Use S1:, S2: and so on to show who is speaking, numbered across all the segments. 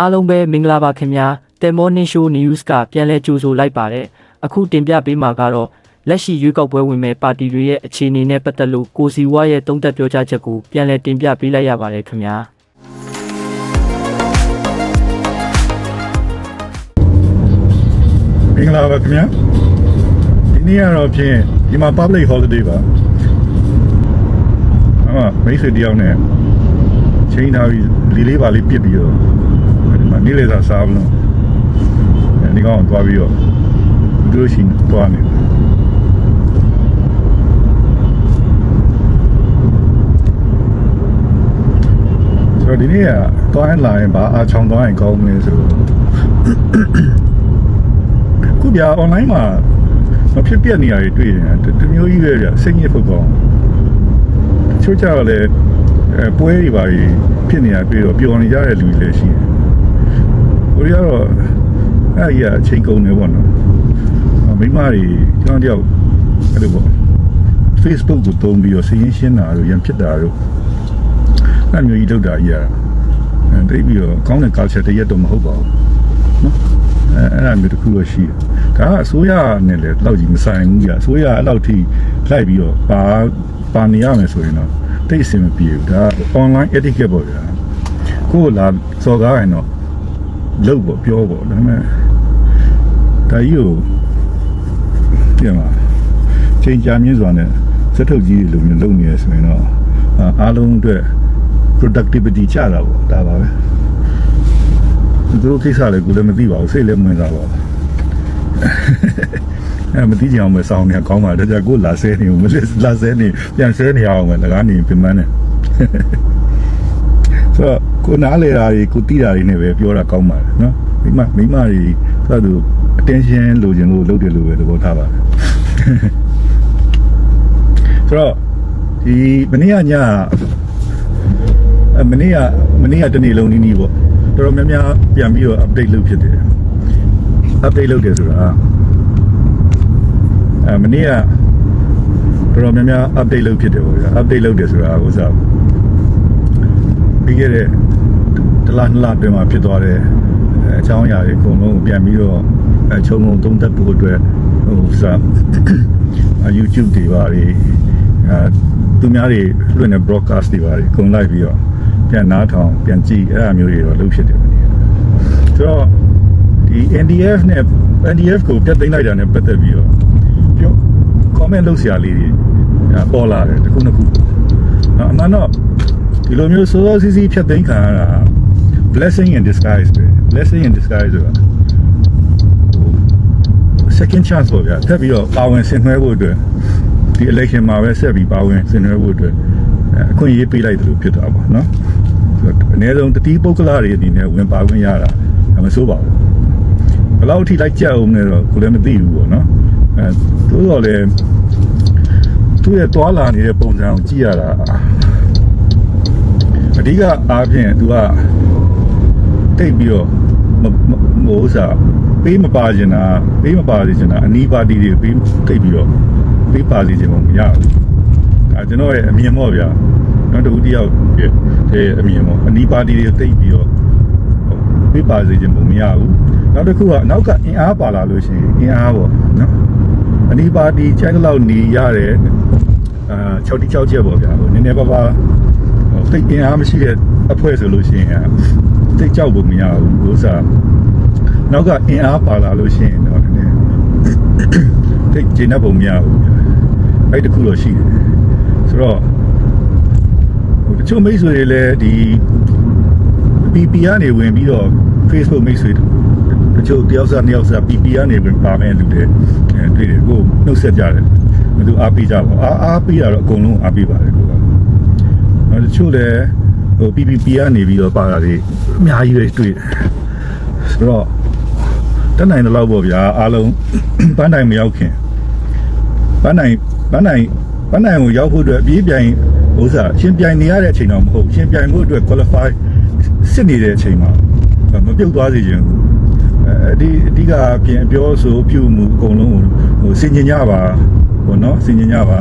S1: အားလုံးပဲမင်္ဂလာပါခင်ဗျာတယ်မော်နင်းရှိုး news ကပြန်လဲကြိုဆိုလိုက်ပါတယ်အခုတင်ပြပေးမှာကတော့လက်ရှိရွေးကောက်ပွဲဝင်မဲ့ပါတီတွေရဲ့အခြေအနေနဲ့ပတ်သက်လို့ကိုစီဝါရဲ့တုံးသက်ပြောကြားချက်ကိုပြန်လဲတင်ပြပေးလိုက်ရပါတယ်ခင်ဗျာ
S2: မင်္ဂလာပါခင်ဗျာဒီနေ့ကတော့ဖြင့်ဒီမှာ public holiday ပါအမမိတ်ဆွေတယောက်နဲ့ချိန်ထားပြီးလီလေးပါလေးပြစ်ပြီးတော့ဒီမှာ နေ့လေသာစားမလို့အဲဒီကောင်သွားပြီးတော့သူတို့ရှိသွားနေတယ်ဆိုတော့ဒီနေ့ကသွားရင်လာရင်ဘာအားချောင်းသွားရင်ကောင်းမလဲဆိုတော့ခုပြ online မှာမဖြစ်ပြနေရတွေတွေ့တယ်တမျိုးကြီးပဲပြစိတ်ညစ်ဖို့ကောင်းတချို့ကြတော့လေအဲပွဲတွေပါကြီးဖြစ်နေရတွေ့တော့ပျော်နေကြတဲ့လူတွေလည်းရှိတယ် ဟိုတွေကတော့အဲ့ဒီအချိန်ကုန်နေပေါ့နော်မိမတွေကျွန်တော်တယောက်အဲ့လိုပေါ့ Facebook ကိုတုံးပြီးတော့စည်ရင်းရှင်းတာတို့ရံဖြစ်တာတို့အဲ့မျိုးကြီးလုပ်တာကြီးရအဲတိတ်ပြီးတော့ကောင်းတဲ့ culture တရက်တော့မဟုတ်ပါဘူးနော်အဲအဲ့ဒါမျိုးတစ်ခုတော့ရှိတယ်ဒါကအစိုးရနဲ့လည်းတော့ကြီးမဆိုင်ဘူးကြာအစိုးရအဲ့လောက်ထိလိုက်ပြီးတော့ပါပါနေရမယ်ဆိုရင်တော့တိတ်အဆင်မပြေဘူးဒါက online etiquette ပေါ့ဗျာကိုယ်လာစော်ကားရင်တော့ လုပ်ပေါ့ပြောပေါ့ဒါပေမဲ့ဒါကြီးကိုပြန်လာချိန်ကြာမြင့်စွာနဲ့စက်ထုတ်ကြီးလိုမျိုးလုပ်နေရဆိုရင်တော့အာအားလုံးအတွက် productivity ချတာပေါ့ဒါပါပဲသူတို့ကိစ္စလည်းကိုလည်းမသိပါဘူးစိတ်လည်းမဝင်စားပါဘူးအဲမသိကြအောင်မဆောင်နေကောင်းပါတော့ကြကိုလာဆဲနေဦးမလဲလာဆဲနေပြန်ဆဲနေအောင်မယ်လကားနေပြင်ပန်းနေဆိုတော့ ကိုနားလေတာတွေကိုတိတာတွေနဲ့ပဲပြောတာကောင်းပါတယ်နော်မိမမိမတွေဆိုတော့ attention လိုချင်လို့လုပ်တယ်လို့ပဲသဘောထားပါတယ်ဆိုတော့ဒီမနေ့ကညအမနေ့ကမနေ့ကတနေ့လုံးနီးနီးပေါ့တော်တော်များများပြန်ပြီးတော့ update လုပ်ဖြစ်တယ် update လုပ်တယ်ဆိုတာအဲမနေ့ကတော်တော်များများ update လုပ်ဖြစ်တယ်ပေါ့ဗျာ update လုပ်တယ်ဆိုတာဥစားပြီးခဲ့တဲ့ တလားနှစ်လအတွင်းမှာဖြစ်သွားတဲ့အဲအချောင်းအရာတွေအကုန်လုံးကိုပြန်ပြီးတော့အဲခြုံငုံသုံးသပ်ဖို့အတွက်ဟိုစား YouTube တွေပါတွေအဲသူများတွေလွှင့်နေ broadcast တွေပါတွေအကုန်လိုက်ပြီးတော့ပြန်နားထောင်ပြန်ကြည့်အဲ့အမျိုးတွေတော့လုပ်ဖြစ်တယ်ဗျာဆိုတော့ဒီ NDF နဲ့ NDF ကိုပြတ်သိမ်းလိုက်တာနဲ့ပတ်သက်ပြီးတော့ပြော comment လုပ်စရာလေးတွေအဲပေါ်လာတယ်တစ်ခုနှစ်ခုနော်အမှန်တော့ဒီလိုမျိုးစောစောစီးစီးဖြတ်သိမ်းခံရတာ blessing in disguise ပဲ blessing in disguise ဆိုတာ second chance ပေါ့ဗျာထပ်ပြီးတော့ပါဝင်ဆင်နွှဲဖို့အတွက်ဒီ election မှာပဲဆက်ပြီးပါဝင်ဆင်နွှဲဖို့အတွက်အဲအခွင့်အရေးပေးလိုက်တယ်လို့ဖြစ်တာပေါ့နော်ဆိုတော့အနည်းဆုံးတတိပုဂ္ဂလတွေအနေနဲ့ဝင်ပါခွင့်ရတာမဆိုးပါဘူးဘယ်လောက်ထိလိုက်ကြအောင်လဲတော့ကိုလည်းမသိဘူးပေါ့နော်အဲတိုးတော့လေသူ့ရဲ့တွာလာနေတဲ့ပုံစံကိုကြည့်ရတာအဓိကအားဖြင့် तू က တိတ်ပြီးတော့မမမိုးစားပေးမပါချင်တာပေးမပါစေချင်တာအနီးပါတီတွေပေးတိတ်ပြီးတော့ပေးပါစေချင်မှမရဘူးဒါကျွန်တော်ရဲ့အမြင်ပေါ့ဗျာနောက်တစ်ခုတယောက်ရဲ့အမြင်ပေါ့အနီးပါတီတွေတိတ်ပြီးတော့ပေးပါစေချင်မှမရဘူးနောက်တစ်ခုကနောက်ကအင်အားပါလာလို့ရှိရင်အင်အားပေါ့နော်အနီးပါတီချိုင်းလောက်နေရတယ်အာ6တိ6ချက်ပေါ့ဗျာဟိုနည်းနည်းပါးပါးဟို တိတ်အင်အားမရှိတဲ့အဖွဲ့ဆိုလို့ရှိရင်တိတ်ကြောက်ဖို့မရဘူးဥစ္စာနောက်ကအင်အားပါလာလို့ရှိရင်တော့နည်းနည်းတိတ်ကျင်းတဲ့ပုံမရဘူးအဲ့တခုတော့ရှိတယ်ဆိုတော့ဟိုတချို့မိတ်ဆွေတွေလည်းဒီ PP ကနေဝင်ပြီးတော့ Facebook မိတ်ဆွေတချို့တယောက်စားနှစ်ယောက်စား PP ကနေဝင်ပါမယ်လူတွေအဲတွေ့တယ်ကိုနှုတ်ဆက်ကြတယ်ဘယ်သူအားပေးကြပါအားအားပေးတာတော့အကုန်လုံးအားပေးပါတယ်ကိုကနောက် တချို့လည်းဟို PPP ကနေပြီးတော့ပါတာတွေအများကြီးပဲတွေ့တယ်ဆိုတော့တက်နိုင်တဲ့လောက်ပေါ့ဗျာအားလုံးပန်းတိုင်မရောက်ခင်ပန်းတိုင်ပန်းတိုင်ပန်းတိုင်ကိုရောက်ဖို့အတွက်အပြေးပြိုင်ဥစ္စာရှင်ပြိုင်နေရတဲ့အချိန်တော့မဟုတ်ရှင်ပြိုင်ဖို့အတွက် qualify စစ်နေတဲ့အချိန်မှာမပြုတ်သွားစေချင်ဘူးအဲဒီအဓိကပြင်အပြောဆိုပြုမှုအကုန်လုံးဟိုစင်ញင်ကြပါဟိုနော်စင်ញင်ကြပါ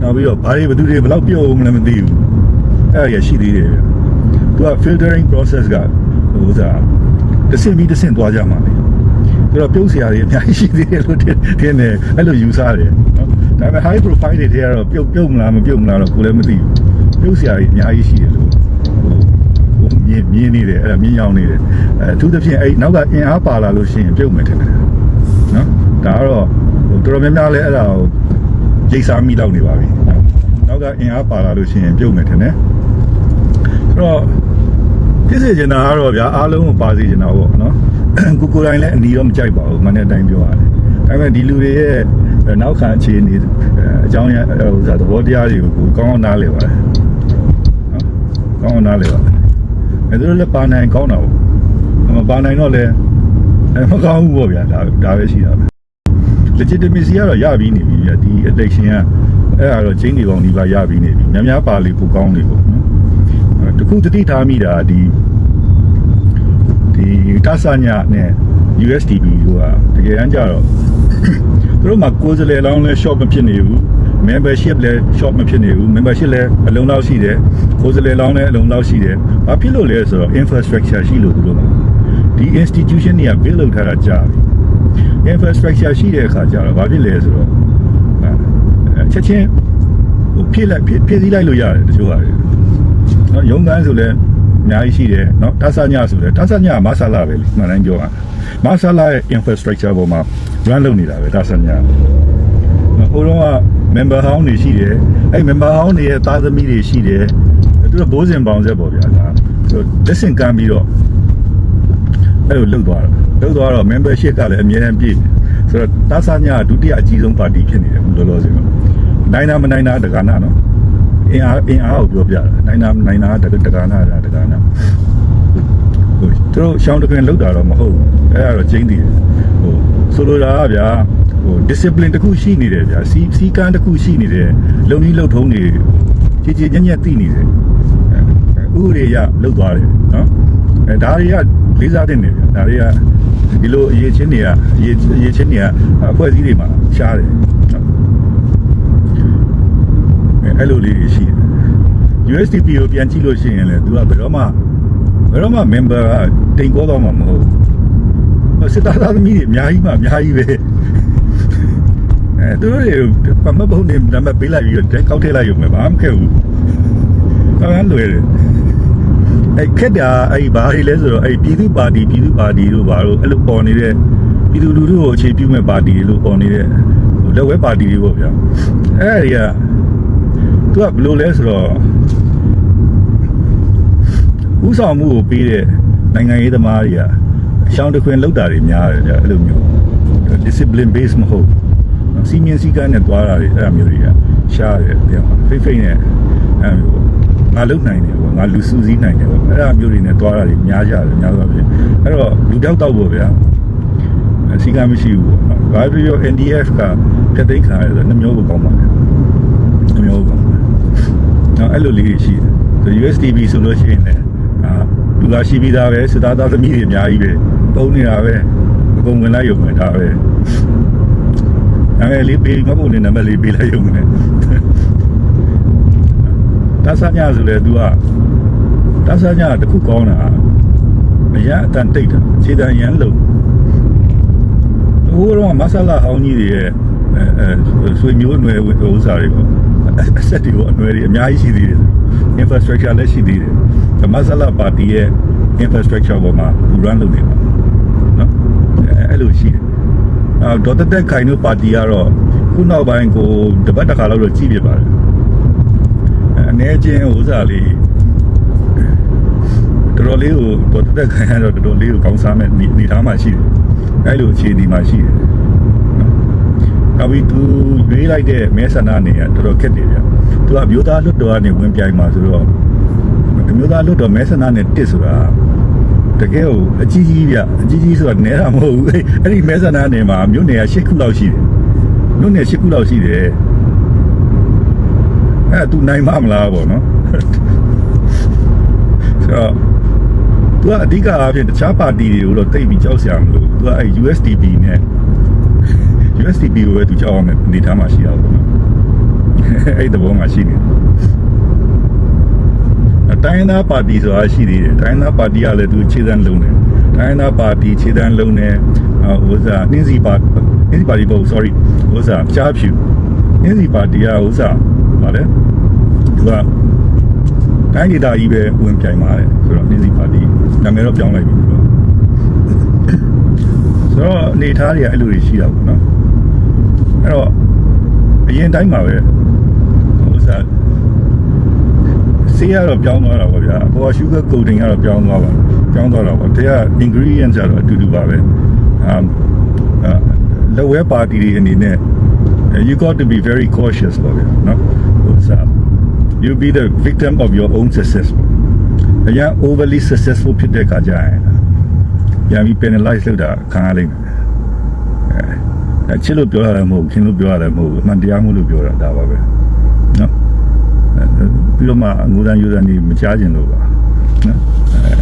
S2: နောက်ပြီးတော့ဘာတွေဘယ်သူတွေဘယ်လောက်ပြုတ်အောင်မလဲမသိဘူး အဲ့ရရှိသေးတယ်ဗျသူက filtering process ကဟိုစားတဆင့်ပြီးတဆင့်သွားကြမှာလေသူတော့ပြုတ်စရာတွေအများကြီးရှိသေးတယ်လို့ထင်တယ်အဲ့လိုယူဆတယ်နော်ဒါပေမဲ့ high profile တွေထဲကတော့ပြုတ်ပြုတ်မလားမပြုတ်မလားတော့ကိုလည်းမသိဘူးပြုတ်စရာတွေအများကြီးရှိတယ်လို့ဟိုမြင်မြင်နေတယ်အဲ့ဒါမြင်ရောက်နေတယ်အဲအထူးသဖြင့်အဲ့နောက်ကအင်အားပါလာလို့ရှိရင်ပြုတ်မယ်ထင်တယ်နော်ဒါကတော့တော်တော်များများလဲအဲ့ဒါကိုရိတ်စားမိတော့နေပါပြီ နော်နောက်ကအင်အားပါလာလို့ရှိရင်ပြုတ်မယ်ထင်တယ်အဲ့တော့ဖြစ်စေချင်တာကတော့ဗျာအားလုံးကိုပါစေချင်တာပေါ့နော်ကိုကိုယ်တိုင်လည်းအနီတော့မကြိုက်ပါဘူးမနေ့တိုင်းပြောရတယ်ဒါပေမဲ့ဒီလူတွေရဲ့နောက်ခံအခြေအနေအကြောင်းရဟိုသဘောတရားတွေကိုကောင်းအောင်နားလည်ပါတယ်နော်ကောင်းအောင်နားလည်ပါတယ်အဲဒါလည်းပါနိုင်ကောင်းတာပေါ့မပါနိုင်တော့လည်းမကောင်းဘူးပေါ့ဗျာဒါဒါပဲရှိတာပဲ legitimacy ကတော့ရပြီးနေပြီဗျာဒီ election ကအဲ့ဒါတော့ချင်းနေကောင်ဒီပါရပြီးနေပြီများများပါလေပိုကောင်းလေပေါ့နော်တခုတတိထားမိတာဒီဒီတဆညာနဲ့ USDP တို့ကတကယ်တမ်းကျတော့သူတို့မှာကိုယ်စလဲလောင်းလဲ short မဖြစ်နေဘူး membership လဲ short မဖြစ်နေဘူး membership လဲအလုံးလောက်ရှိတယ်ကိုယ်စလဲလောင်းလဲအလုံးလောက်ရှိတယ်ဘာဖြစ်လို့လဲဆိုတော့ infrastructure ရှိလို့သူတို့မှာဒီ institution တွေက build လုပ်ထားတာကြာပြီ infrastructure ရှိတဲ့အခါကျတော့ဘာဖြစ်လဲဆိုတော့အဲချက်ချင်းဟိုဖြစ်လိုက်ဖြစ်ဖြစ်စည်းလိုက်လို့ရတယ်တချို့ဟာတွေနော်ရုံးကန်းဆိုလဲအများကြီးရှိတယ်နော်တဆညဆိုလဲတဆညမဆလာပဲလေမှန်တိုင်းပြောရမဆလာရဲ့ infrastructure ပေါ်မှာ run လုပ်နေတာပဲတဆညဟိုတော့က member ဟောင်းတွေရှိတယ်အဲ့ member ဟောင်းတွေရဲ့သားသမီးတွေရှိတယ်သူတို့ဘိုးစဉ်ပေါင်းဆက်ပေါ့ဗျာဒါဆိုလက်ဆင့်ကမ်းပြီးတော့ အဲ့လိုလှုပ်သွားတာလှုပ်သွားတော့ membership ကလည်းအများကြီးပြည့်ဆိုတော့တာဆာညာဒုတိယအကြီးဆုံးပါတီဖြစ်နေတယ်ဘယ်လိုလို့ဆိုတော့နိုင်နာမနိုင်နာတက္ကနာနော်အင်အားအင်အားကိုပြောပြတာနိုင်နာမနိုင်နာတက္ကနာတက္ကနာဟိုသူတို့ရှောင်းတခွင်လောက်တာတော့မဟုတ်ဘူးအဲ့ဒါတော့ကျင်းတည်တယ်ဟိုဆိုလိုတာကဗျာဟို discipline တစ်ခုရှိနေတယ်ဗျာစီစီကန်းတစ်ခုရှိနေတယ်လုံကြီးလုံထုံးနေကြည်ကြည်ညံ့ညံ့သိနေတယ်ဥရေရလောက်သွားတယ်နော်အဲဒါတွေက လေးစားတဲ့နေဗျာဒါတွေကဒီလိုအရေးချင်းတွေကအရေးအရေးချင်းတွေကအဖွဲ့အစည်းတွေမှာရှားတယ်နော်အဲအဲ့လိုလေးတွေရှိတယ် USDP ကိုပြန်ကြည့်လို့ရှိရင်လည်း तू ကဘယ်တော့မှဘယ်တော့မှ member ကတိမ်ကောတော့မှာမဟုတ်ဘူးစစ်သားသားသမီးတွေအများကြီးမှအများကြီးပဲအဲသူတို့တွေပမဘုံနေနံပါတ်ပေးလိုက်ပြီးတော့ကောက်ထည့်လိုက်ရုံပဲဘာမှမခက်ဘူးတန်းလွယ်တယ် အဲ့ခက်တာအဲ့ဘာတွေလဲဆိုတော့အဲ့ပြည်သူပါတီပြည်သူပါတီတို့ဘာလို့အဲ့လိုပေါ်နေတဲ့ပြည်သူလူထုကိုအခြေပြုမဲ့ပါတီတွေလို့ပေါ်နေတဲ့ဟိုလက်ဝဲပါတီတွေပေါ့ဗျာအဲ့ဒီကသူကဘယ်လိုလဲဆိုတော့ဥဆောင်မှုကိုပေးတဲ့နိုင်ငံရေးသမားတွေကရှောင်းတခွင်လောက်တာတွေများတယ်ဗျအဲ့လိုမျိုး discipline base မဟုတ်စီမင်းစည်းကမ်းနဲ့တွားတာတွေအဲ့လိုမျိုးတွေကရှားတယ်တဲ့ဖိတ်ဖိတ်နဲ့အဲ့လို ငါလုံနိုင်တယ်ပေါ့ငါလူစုစည်းနိုင်တယ်ပေါ့အဲ့လိုမျိုးတွေနဲ့တွားတာတွေများကြတယ်များသွားပြီအဲ့တော့လူတောက်တော့ပေါ့ဗျာစီကမ်းမရှိဘူးပေါ့နော်ဘာဖြစ်လို့ NDF ကပြတ်သိမ်းခံရတယ်ဆိုနှမျိုးကိုကောင်းပါတယ်နှမျိုးကိုကောင်းပါတယ်နော်အဲ့လိုလေးရှိတယ် USDB ဆိုလို့ရှိရင်လည်းအာလူလာရှိပြီးသားပဲစစ်သားသားသမီးတွေအများကြီးပဲပုံနေတာပဲအကုန်ဝင်လိုက်ရုံပဲဒါပဲအဲလေးပေးမဖို့နေနံပါတ်လေးပေးလိုက်ရုံနဲ့ တဆညာဆိုလေ तू ကတဆညာတခုကောင်းတာအရန်အတန်တိတ်တာခြေတံရန်လုံးဟိုတော့မဆလာဟောင်းကြီးတွေရဲ့အဲအဲဆွေမျိုးအနွယ်ဥစ္စာတွေပေါ့အဆက်တွေကိုအနွယ်တွေအများကြီးရှိသေးတယ် infrastructure လည်းရှိသေးတယ်မဆလာပါတီရဲ့ infrastructure ပေါ်မှာ run လုပ်နေတာနော်အဲ့လိုရှိတယ်အာဒေါ်တက်တက်ခိုင်တို့ပါတီကတော့ခုနောက်ပိုင်းကိုတပတ်တစ်ခါလောက်တော့ကြည့်ပြပါတယ် အနေချင်းဥစားလေးတော်တော်လေးကိုဒေါ်တက်တက်ခိုင်ကတော့တော်တော်လေးကိုကောင်းစားမဲ့နေသားမှရှိတယ်အဲ့လိုအခြေအနေမှရှိတယ်နောက်ပြီးသူရွေးလိုက်တဲ့မဲဆန္ဒနေရတော်တော်ခက်တယ်ဗျသူကမျိုးသားလွတ်တော်ကနေဝင်ပြိုင်မှာဆိုတော့ဒီမျိုးသားလွတ်တော်မဲဆန္ဒနဲ့တစ်ဆိုတာတကယ်ကိုအကြီးကြီးဗျအကြီးကြီးဆိုတာနဲတာမဟုတ်ဘူးအဲ့အဲ့ဒီမဲဆန္ဒနယ်မှာမြို့နယ်က၈ခုလောက်ရှိတယ်မြို့နယ်၈ခုလောက်ရှိတယ် အဲ့သူနိုင်မမလားပေါ့နော်ဆိုတော့သူကအဓိကအားဖြင့်တခြားပါတီတွေကိုတော့တိတ်ပြီးကြောက်စရာမလိုသူကအဲ့ USDP နဲ့ USDP ကိုပဲသူကြောက်အောင်အနေထားမှာရှိတာပေါ့နော်အဲ့ဒီဘောမှာရှိနေတယ်တိုင်းသားပါတီဆိုတာရှိသေးတယ်တိုင်းသားပါတီကလည်းသူခြေစမ်းလုံးတယ်တိုင်းသားပါတီခြေတန်းလုံးနဲ့ဟိုစားနှင်းစီပါနှင်းစီပါတီပေါ့ sorry ဟိုစားကြားဖြူနှင်းစီပါတီကဟိုစား ဗါလဲသူကတိုင်းဒေသကြီးပဲဝင်ပြိုင်ပါတယ်ဆိုတော့နှင်းစီပါတီနာမည်တော့ပြောင်းလိုက်ပြီသူကဆိုတော့အနေထားတွေကအဲ့လိုတွေရှိတာပေါ့နော်အဲ့တော့အရင်တိုင်းမှာပဲဟိုစားဆေးရတော့ပြောင်းသွားတာပေါ့ဗျာအပေါ် sugar coating ကတော့ပြောင်းသွားပါပြောင်းသွားတာပေါ့တရား ingredients ကတော့အတူတူပါပဲ um uh, လက်ဝဲပါတီတွေအနေနဲ့ you got to be very cautious ပေါ့ဗျာနော်ဟိုစား you be the victim of your own success အရာ overly successful ဖြစ်တဲ့ခါကျရင်ပြန်ပြီး penalize လုပ်တာခံရလိမ့်မယ်အဲချစ်လို့ပြောရတယ်မဟုတ်ခင်လို့ပြောရတယ်မဟုတ်အမှန်တရားမှုလို့ပြောတာဒါပါပဲနော်ပြီးတော့မှငိုတန်းယူတန်းနေမကြားကျင်လို့ပါနော်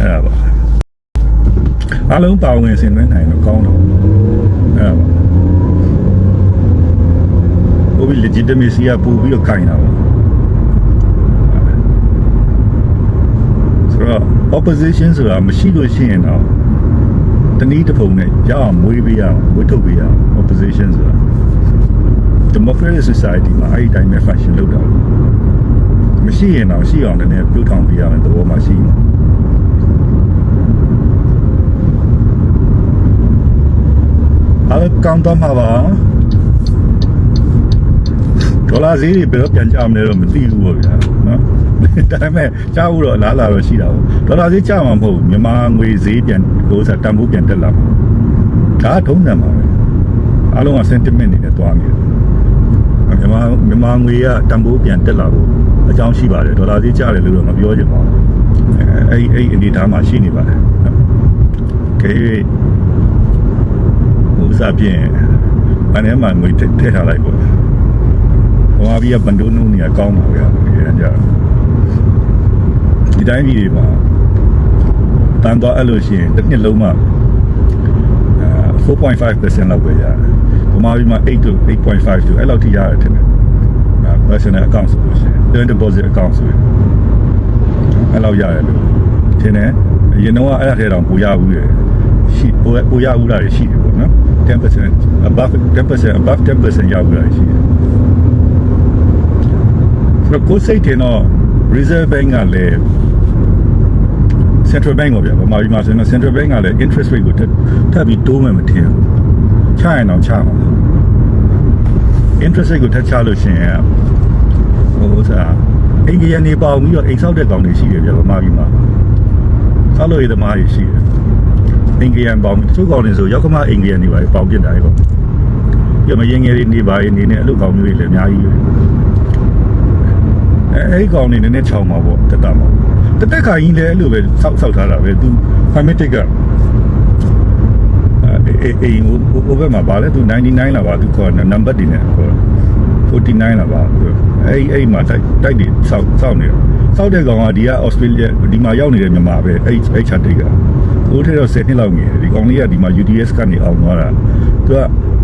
S2: အဲ့ဒါပါအားလုံးပါဝင်ဆင်နွှဲနိုင်တော့ကောင်းတော့အဲ့ဒါပါ ဘိုးဘီ legitimacy ကပို့ပြီးတော့ခိုင်တာပါဆိုတော့ opposition ဆိုတာမရှိလို့ရှိရင်တော့တနည်းတစ်ပုံနဲ့ရအောင်မွေးပေးရအောင်ဝတ်ထုတ်ပေးရအောင် opposition ဆိုတာ democratic society မှာအဲ့ဒီတိုင်းပဲ function လုပ်တာမရှိရင်တော့ရှိအောင်လည်းပြုထောင်ပေးရမယ်သဘောမှရှိမှာအားကောင်းတော့မှာပါ ဒေါ်လာဈေးတွေဘယ်တော့ပြန်ကြမလဲတော့မသိဘူးပေါ့ဗျာနော်ဒါပေမဲ့ကြားဖို့တော့အလားအလာတော့ရှိတာပေါ့ဒေါ်လာဈေးကျမှာမဟုတ်ဘူးမြန်မာငွေဈေးပြန်ဟိုစားတန်ဖိုးပြန်တက်လာမှာဒါကထုံးစံပါပဲအားလုံးက sentiment တွေနဲ့တွားနေတယ်မြန်မာမြန်မာငွေကတန်ဖိုးပြန်တက်လာဖို့အကြောင်းရှိပါတယ်ဒေါ်လာဈေးကျတယ်လို့တော့မပြောချင်ပါဘူးအဲအဲ့အဲ့အနေထားမှာရှိနေပါတယ်ကဲဟိုစားပြင်အနေမှာငွေထည့်ထားလိုက်ပေါ့ ဟိုအဘီကဘန်ဒိုနုနေကောင်းပါဗျာဒီကကြဒီတိုင်းကြီးတွေမှာတန်တော့အဲ့လိုရှိရင်တစ်နှစ်လုံးမှာ4.5%လောက်ပဲရတယ်။ဘာမှပြီးမှ8 to 8.5 to အဲ့လောက်ထိရတယ်ထင်တယ်။အဲ personal account ဆိုလို့ရှိရင် term deposit account ဆိုရင်အဲ့လောက်ရတယ်လို့ထင်တယ်။အရင်တော့အဲ့ဒါထဲတောင်ပိုရဘူးရယ်ရှိပိုပိုရဘူးလားရှိတယ်ပေါ့နော်။10% above 10% above 10%ရဘူးလားရှိတယ်။ဆိုတော့ ကိုယ်စိတ်ထင်တော့ reserve bank ကလည်း central bank ကိုဗျာဗမာပြည်မှာဆိုရင် central bank ကလည်း interest rate ကိုထပ်ထပ်ပြီးတိုးမယ်မထင်ဘူးချရင်တော့ချမှာ interest rate ကိုထပ်ချလို့ရှိရင်ဟိုစားအင်ဂျီနီပေါင်းပြီးတော့အိမ်ဆောက်တဲ့ကောင်တွေရှိတယ်ဗျာဗမာပြည်မှာဆောက်လို့ရတဲ့မားတွေရှိတယ်အင်ဂျီန်ပေါင်းသူကောင်တွေဆိုရောက်ခမအင်ဂျီနီပါပေါင်းပြစ်တာလေပေါ့ပြမရင်ငယ်တွေနေပါရင်နေနေအလုပ်ကောင်မျိုးတွေလည်းအများကြီးပဲ အဲအဲ့ဒီကောင်တွေနည်းနည်းချောင်းမှာပေါ့တက်တာမှာတတက်ခါကြီးလည်းအဲ့လိုပဲစောက်စောက်ထားတာပဲသူ hermetic ကအဲအေးဟိုဟိုဘက်မှာဗာလဲသူ99လာပါသူခေါ်နံပါတ်တွေနဲ့ခေါ်49လာပါအဲ့အဲ့မှာတိုက်တိုက်တွေစောက်စောက်နေတော့စောက်တဲ့ကောင်ကဒီကဩစတြေးလျဒီမှာရောက်နေတဲ့မြန်မာပဲအဲ့အဲ့ချတ်တိတ်ကဟိုထဲတော့10နှစ်လောက်ငယ်ဒီကောင်လေးကဒီမှာ UDS ကနေအောင်သွားတာသူ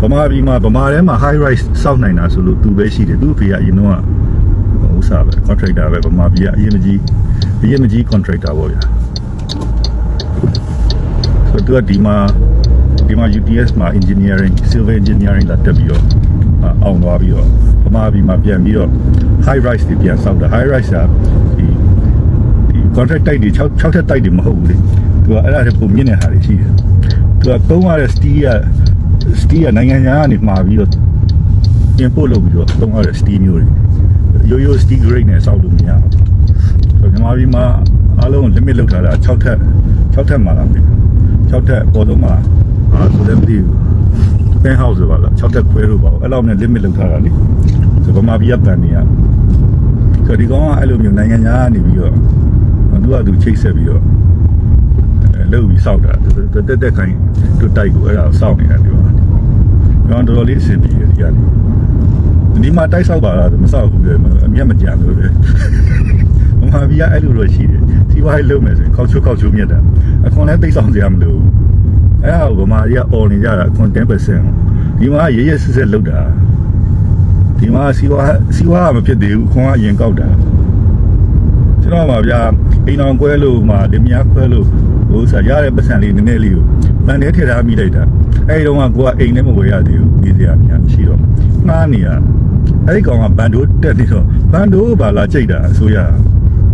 S2: ကဗမာပြည်မှာဗမာထဲမှာ high rise စောက်နိုင်တာဆိုလို့သူပဲရှိတယ်သူ့ဖေကအရင်တော့ ဥစားပဲ contractor ပဲဗမာပြည်ကအရင်မကြီးအရင်မကြီး contractor ပေါ့ဗျာဆိုတော့သူကဒီမှာဒီမှာ UTS မှာ engineering civil engineering လာတက်ပြီးတော့အောင်သွားပြီးတော့ဗမာပြည်မှာပြန်ပြီးတော့ high rise တွေပြန်ဆောက်တာ high rise ကဒီဒီ contract တိုက်တွေ6 6ထပ်တိုက်တွေမဟုတ်ဘူးလေသူကအဲ့ဒါတွေပုံမြင့်တဲ့ဟာတွေရှိတယ်သူကသုံးရတဲ့ steel က steel ကနိုင်ငံခြားကနေမှာပြီးတော့ပြန်ပို့လုပ်ပြီးတော့သုံးရတဲ့ steel မျိုးတွေ ရိုးရိုး steel grade နဲ့ဆောက်လို့မရဘူးဆိုတော့မြန်မာပြည်မှာအားလုံး limit လောက်ထားတာ6ထပ်6ထပ်မှာလားမသိဘူး6ထပ်ပေါ်တော့မှာအာဆိုလည်းမသိဘူး pen house ဆိုပါလား6တက်ခွဲလို့ပါအဲ့လောက်နဲ့ limit လောက်ထားတာလေဆိုဗမာပြည်ကပန်နေရဆိုဒီကောင်ကအဲ့လိုမျိုးနိုင်ငံခြားကနေပြီးတော့သူကသူချိတ်ဆက်ပြီးတော့အဲလုပ်ပြီးစောက်တာတက်တက်ခိုင်းသူတိုက်ကိုအဲ့ဒါစောက်နေတာဒီမှာကျွန်တော်တော်တော်လေးအဆင်ပြေတယ်ဒီကနေ့ ဒီမှာတိုက်ဆောက်ပါလားမဆောက်ဘူးလေအမျက်မကြံလို့လေဗမာပြည်ကအဲ့လိုလိုရှိတယ်စီးပွားရေးလုပ်မယ်ဆိုရင်ခောက်ချိုးခောက်ချိုးမြတ်တာအခွန်လည်းတိတ်ဆောင်စရာမလိုဘူးအဲ့ဒါကိုဗမာကြီးကអော်နေကြတာအခွန်10%ဒီမှာရရစစ်စစ်လောက်တာဒီမှာစီဝါစီဝါမဖြစ်သေးဘူးအခွန်ကအရင်ကောက်တာကျွန်တော်ပါဗျာအိမ်အောင်ကွဲလို့မှလင်မယားခွဲလို့ဟိုစားရတဲ့ပတ်စံလေးနည်းနည်းလေးကိုမန်ထဲထည့်ထားမိလိုက်တာအဲဒီတော့ကကိုကအိမ်ထဲမဝယ်ရသေးဘူးနေစရာများမရှိတော့ ငှားနေရအဲဒီကောင်ကဘန်ဒိုတက်နေတော့ဘန်ဒိုဘာလာကြိတ်တာအစိုးရ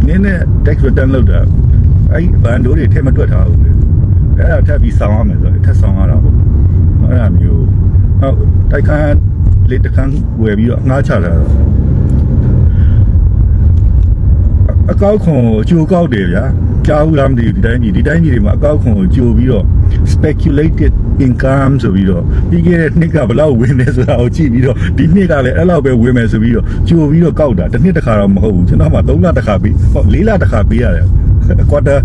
S2: နည်းနည်း tax return လုပ်တာအဲဒီဘန်ဒိုတွေထဲမတွက်ထားဘူးလေအဲ့ဒါထပ်ပြီးဆောင်ရမယ်ဆိုတော့ထပ်ဆောင်ရတာပေါ့အဲ့ဒါမျိုးဟုတ်တိုက်ခန်းလေးတစ်ခန်းဝယ်ပြီးတော့ငှားချတာတော့အကောက်ခွန်ကိုကြိုကောက်တယ်ဗျာကြားဘူးလားမသိဘူးဒီတိုင်းကြီးဒီတိုင်းကြီးတွေမှာအကောက်ခွန်ကိုကြိုပြီးတော့ speculated income ဆိုပြီးတော့ပြီးခဲ့တဲ့နှစ်ကဘယ်လောက်ဝင်နေဆိုတာကိုကြည့်ပြီးတော့ဒီနှစ်ကလည်းအဲ့လောက်ပဲဝင်မယ်ဆိုပြီးတော့ကြိုပြီးတော့ကောက်တာတစ်နှစ်တစ်ခါတော့မဟုတ်ဘူးကျွန်တော်မှ3လတစ်ခါပြီးဟော4လတစ်ခါပေးရတယ် quarter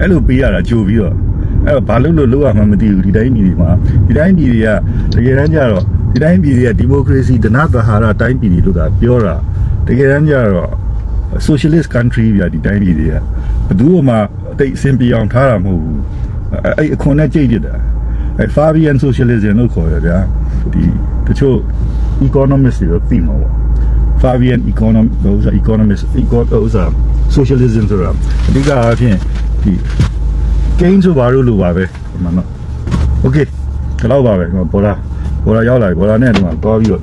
S2: အဲ့လိုပေးရတာကြိုပြီးတော့အဲ့တော့ဘာလို့လို့လောက်ရမှမသိဘူးဒီတိုင်းပြည်တွေမှာဒီတိုင်းပြည်တွေကတကယ်တမ်းကျတော့ဒီတိုင်းပြည်တွေကဒီမိုကရေစီဒနာသဟာရတိုင်းပြည်တွေလို့သာပြောတာတကယ်တမ်းကျတော့ socialist country ပြဒီတိုင်းပြည်တွေကဘယ်သူမှအတိတ်အဆင်ပြေအောင်ထားတာမဟုတ်ဘူး အဲ့အဲ့အခွန်နဲ့ကြိတ်ပြတာအဲ့ Fabian socialism လို့ခေါ်ရဗျာဒီတချို့ economist တွေတော့သိမှာပေါ့ Fabian econom ဟိုဆို economist eco ဟိုဆို socialism ဆိုတာအဓိကအဖြစ်ဒီ gain ဆိုဘာလို့လို့ပါပဲဒီမှာနော် okay ဒီလောက်ပါပဲဒီမှာပေါ်လာပေါ်လာရောက်လာပြီပေါ်လာနဲ့ဒီမှာတွားပြီးတော့